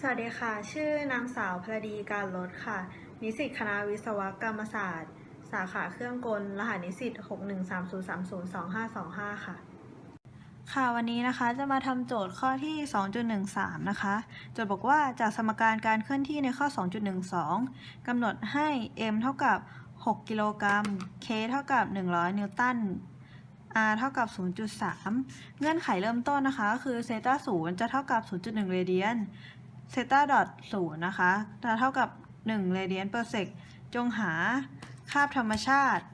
สวัสดีค่ะ ชื่อนางสาวพลดีการลดค่ะ นิสิตคณะวิศวกรรมศาสตร์ สาขาเครื่องกล รหัสนิสิต 6130302525 ค่ะ ค่ะวันนี้นะคะจะมาทำโจทย์ข้อที่ 2.13 นะคะ โจทย์บอกว่าจากสมการการเคลื่อนที่ในข้อ 2.12กำหนดให้ m เท่ากับ 6 กิโลกรัม k เท่ากับ 100 นิวตัน r เท่ากับ 0.3 เงื่อนไขเริ่มต้นนะคะก็คือเซต้า0จะเท่ากับ 0.1 เรเดียน เซตาดอทศูนย์นะคะจะเท่ากับ1เรเดียนเปอร์เซกจงหาคาบธรรมชาติ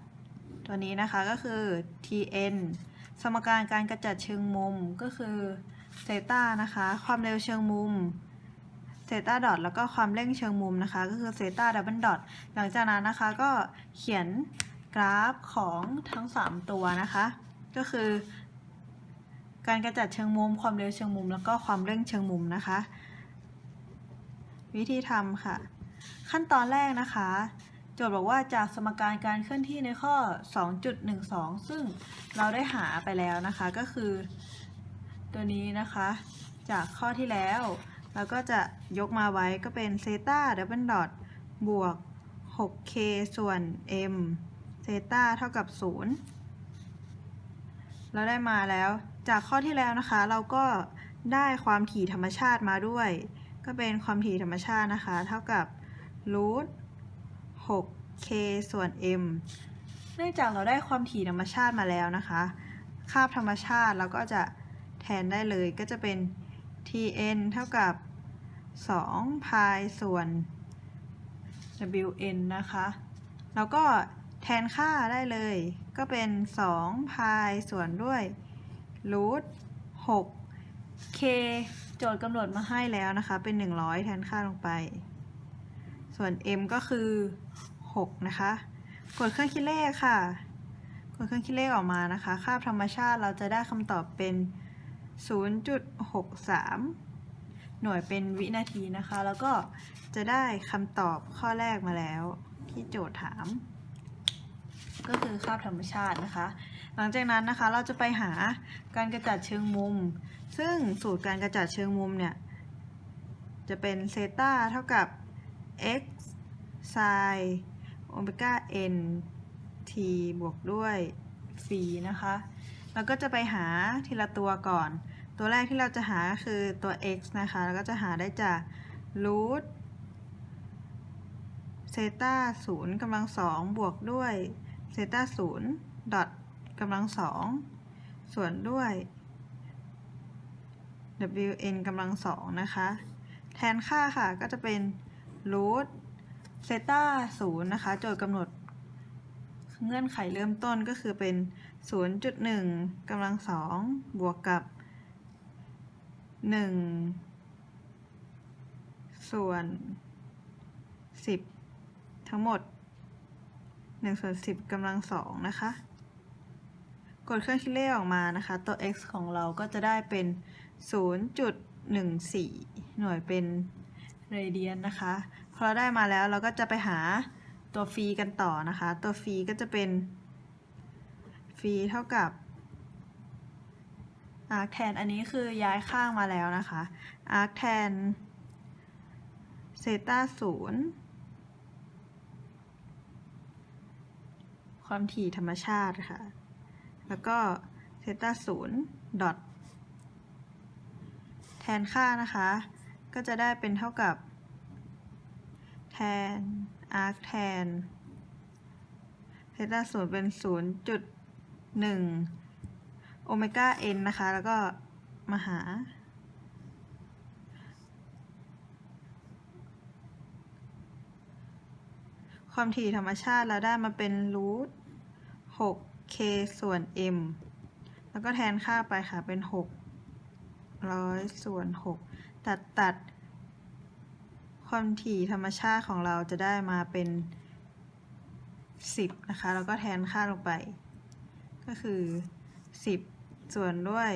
ตัวนี้นะคะก็คือ tn สมการการกระจัดเชิงมุมก็คือเซตานะคะ ความเร็วเชิงมุมเซตาดอทแล้วก็ความเร่งเชิงมุมนะคะ ก็คือเซตาดับเบิลดอทหลังจากนั้นนะคะก็เขียนกราฟของทั้ง 3 ตัวนะคะ ก็คือ การกระจัดเชิงมุม ความเร็วเชิงมุม แล้วก็ความเร่งเชิงมุมนะคะ วิธีทำค่ะ ขั้นตอนแรกนะคะ โจทย์บอกว่าจากสมการการเคลื่อนที่ในข้อ 2.12 ซึ่งเราได้หาไปแล้วนะคะก็คือ ตัวนี้นะคะ จากข้อที่แล้ว เราก็จะยกมาไว้ก็เป็นเซต้าดับเบิลดอทบวก 6k ส่วน m เซต้าเท่ากับ 0 เราได้มาแล้ว จากข้อที่แล้วนะคะ เราก็ได้ความถี่ธรรมชาติมาด้วย ก็เป็นความถี่ธรรมชาตินะคะ เท่ากับ root 6k ส่วน m เนื่องจากเราได้ความถี่ธรรมชาติมาแล้วนะคะ คาบธรรมชาติเราก็จะแทนได้เลยก็จะเป็น tn เท่ากับ2 pi ส่วน wn นะคะ แล้วก็แทนค่าได้เลย ก็เป็น2 pi ส่วนด้วย root 6 k โจทย์กำหนดมาให้แล้วนะคะ เป็น 100 แทนค่าลงไป ส่วน m ก็คือ 6 นะคะ กดเครื่องคิดเลขค่ะ กดเครื่องคิดเลขออกมานะคะ ค่าธรรมชาติเราจะได้คำตอบเป็น 0.63 หน่วยเป็นวินาทีนะคะ แล้วก็จะได้คำตอบข้อแรกมาแล้วที่โจทย์ถาม ก็คือค่าธรรมชาตินะคะ หลังจากนั้นนะคะเราจะไปหาการกระจัดเชิงมุม ซึ่งสูตรการกระจัดเชิงมุมเนี่ยจะเป็นเซตาเท่ากับ x sin โอเมก้า n t บวกด้วยฟีนะคะ เราก็จะไปหาทีละตัวก่อน ตัวแรกที่เราจะหาคือตัว x นะคะแล้วก็จะหาได้จาก root เซตาศูนย์กำลังสองบวกด้วย เซต้าศูนย์ดอทกำลังสองส่วนด้วย wn กำลังสองนะคะ แทนค่าค่ะก็จะเป็น root เซต้าศูนย์นะคะ โจทย์กำหนด เงื่อนไขเริ่มต้นก็คือเป็น 0.1กำลังสองบวกกับ 1 ส่วน 10 ทั้งหมด 1ส่วน10กำลังสองนะคะ กดเครื่องคิดเลขออกมานะคะ ตัว x ของเราก็จะได้เป็น 0.14 หน่วยเป็นเรเดียนนะคะ พอเราได้มาแล้วเราก็จะไปหาตัวฟีกันต่อนะคะ ตัวฟีก็จะเป็นฟีเท่ากับ arc tan อันนี้คือย้ายข้างมาแล้วนะคะ arc tan เซต้าศูนย์ ความถี่ธรรมชาติค่ะ แล้วก็เซตาศูนย์ดอทแทนค่านะคะ ก็จะได้เป็นเท่ากับ แทน arc tan เซตาศูนย์เป็น0.1โอเมก้า n นนะคะ แล้วก็มาหา ความถี่ธรรมชาติเราได้มาเป็นรูท 6k ส่วน m แล้วก็แทนค่าไปค่ะ เป็น 600 ส่วน 6 ตัดตัด ความถี่ธรรมชาติของเราจะได้มาเป็น 10 นะคะ แล้วก็แทนค่าลงไป ก็คือ 10 ส่วนด้วย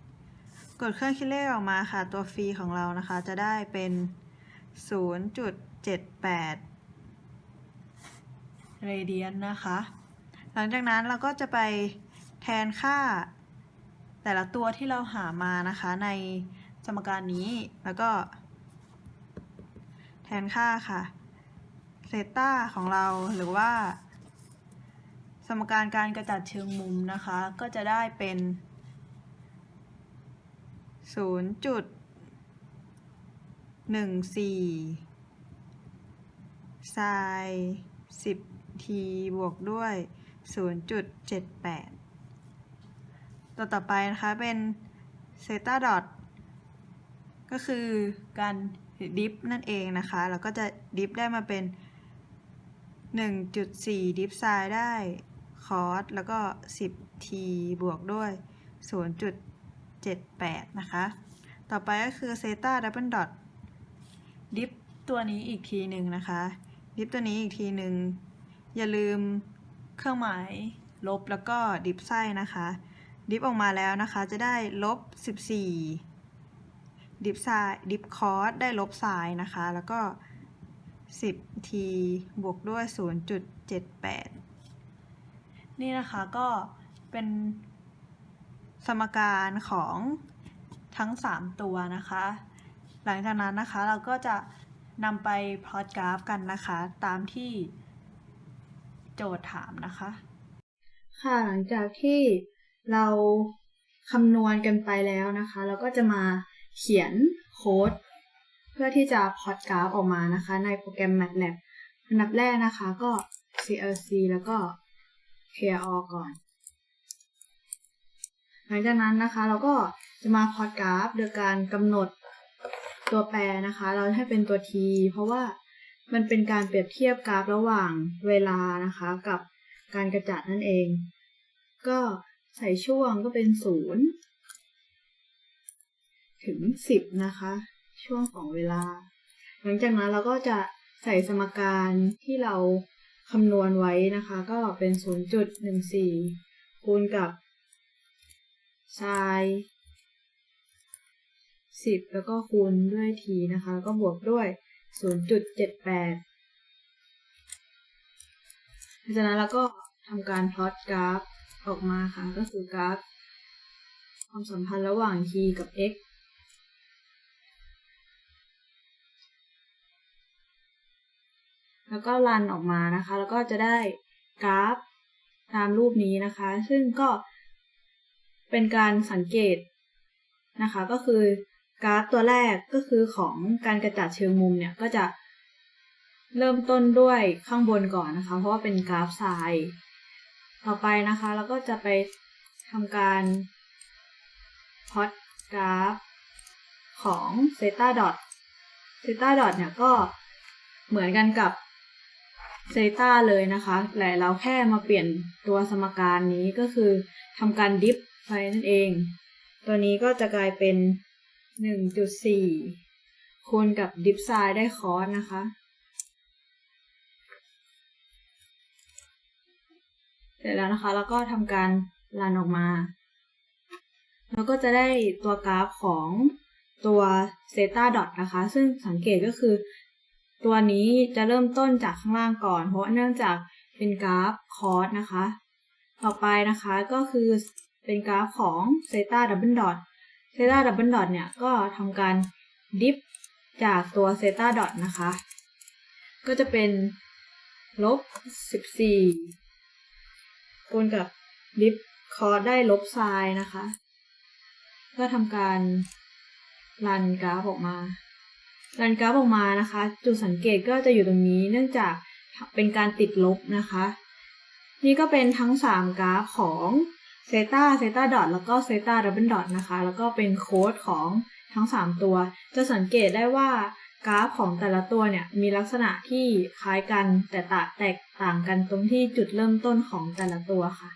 1 กดเครื่องคิดเลขออกมาค่ะ ตัวฟรีของเรานะคะ จะได้เป็น 0.78เรเดียนนะคะ หลังจากนั้นเราก็จะไปแทนค่า แต่ละตัวที่เราหามานะคะในสมการนี้แล้วก็ แทนค่าค่ะเซต้าของเราหรือว่า สมการการกระจัดเชิงมุมนะคะ ก็จะได้เป็น0จุดหนึ่งสี่ไซน์สิบทีบวกด้วย 0.78 ตัวต่อไปนะคะเป็นเซตาดอทก็คือการดิฟนั่นเองนะคะ เราก็จะดิฟได้มาเป็น 1.4 ดิฟไซน์ได้คอสแล้วก็ 10ทีบวกด้วย 0.78 นะคะ ต่อไปก็คือเซตาดับเบิลดอทดิฟตัวนี้อีกทีหนึ่งนะคะ ดิฟตัวนี้อีกทีหนึ่ง อย่าลืม เครื่องหมายลบแล้วก็ดิฟไส้นะคะ ดิฟออกมาแล้วนะคะจะได้ลบ 14 ดิฟไซดิฟคอสได้ลบไซน์นะคะ แล้วก็ 10 ทีบวกด้วย 0.78 นี่นะคะก็เป็นสมการของทั้ง 3 ตัวนะคะ หลังจากนั้นนะคะเราก็จะนำไปพลอตกราฟกันนะคะ ตามที่ โจทย์ถามนะคะ ค่ะหลังจากที่เราคำนวณกันไปแล้วนะคะ เราก็จะมาเขียนโค้ด เพื่อที่จะพอตกราฟออกมานะคะ ในโปรแกรม MATLAB อันดับแรกนะคะก็ CLC แล้วก็ CLR ก่อน หลังจากนั้นนะคะเราก็จะมาพอตกราฟโดยการกำหนดตัวแปรนะคะ เราให้เป็นตัว t เพราะว่า มันเป็นการเปรียบเทียบกราฟระหว่างเวลานะคะ กับการกระจัดนั่นเอง ก็ใส่ช่วงก็เป็น0ถึง10นะคะ ช่วงของเวลา หลังจากนั้นเราก็จะใส่สมการที่เราคำนวณไว้นะคะ ก็เป็น 0.14 คูณกับไซน์10 แล้วก็คูณด้วย t นะคะก็บวกด้วย 0.78หลังจากนั้นเราก็ทำการพลอตกราฟออกมาค่ะ ก็คือกราฟ ความสัมพันธ์ระหว่าง t กับ x แล้วก็รันออกมานะคะ แล้วก็จะได้กราฟตามรูปนี้นะคะ ซึ่งก็เป็นการสังเกตนะคะ ก็คือ กราฟตัวแรกก็คือของการกระจัดเชิงมุมเนี่ยก็จะเริ่มต้นด้วยข้างบนก่อนนะคะ เพราะว่าเป็นกราฟไซน์ต่อไปนะคะเราก็จะไปทำการพอตกราฟของเซตาดอทเซตาดอทเนี่ยก็เหมือนกันกับเซตาเลยนะคะแต่เราแค่มาเปลี่ยนตัวสมการนี้ก็คือทำการดิฟไปนั่นเอง ตัวนี้ก็จะกลายเป็น 1.4 คูณกับดิฟไซด์ได้คอสนะคะ เสร็จแล้วนะคะ แล้วก็ทำการรันออกมา แล้วก็จะได้ตัวกราฟของตัวเซตาดอทนะคะ ซึ่งสังเกตก็คือ ตัวนี้จะเริ่มต้นจากข้างล่างก่อน เพราะเนื่องจากเป็นกราฟคอสนะคะ ต่อไปนะคะก็คือเป็นกราฟของเซตาดับเบิลดอท เซตาดับเบิลดอทเนี่ยก็ทำการดิฟจากตัวเซตาดอทนะคะ ก็จะเป็นลบ 14 คูณกับดิฟคอได้ลบไซน์นะคะ ก็ทำการรันกราฟออกมา รันกราฟออกมานะคะ จุดสังเกตก็จะอยู่ตรงนี้เนื่องจากเป็นการติดลบนะคะ นี่ก็เป็นทั้ง 3 กราฟของ เซต้าเซต้าดอทแล้วก็เซต้าดับเบิลดอทนะคะ แล้วก็เป็นโค้ดของทั้ง 3 ตัว จะสังเกตได้ว่ากราฟของแต่ละตัวเนี่ยมีลักษณะที่คล้ายกันแต่แตกต่างกันตรงที่จุดเริ่มต้นของแต่ละตัวค่ะ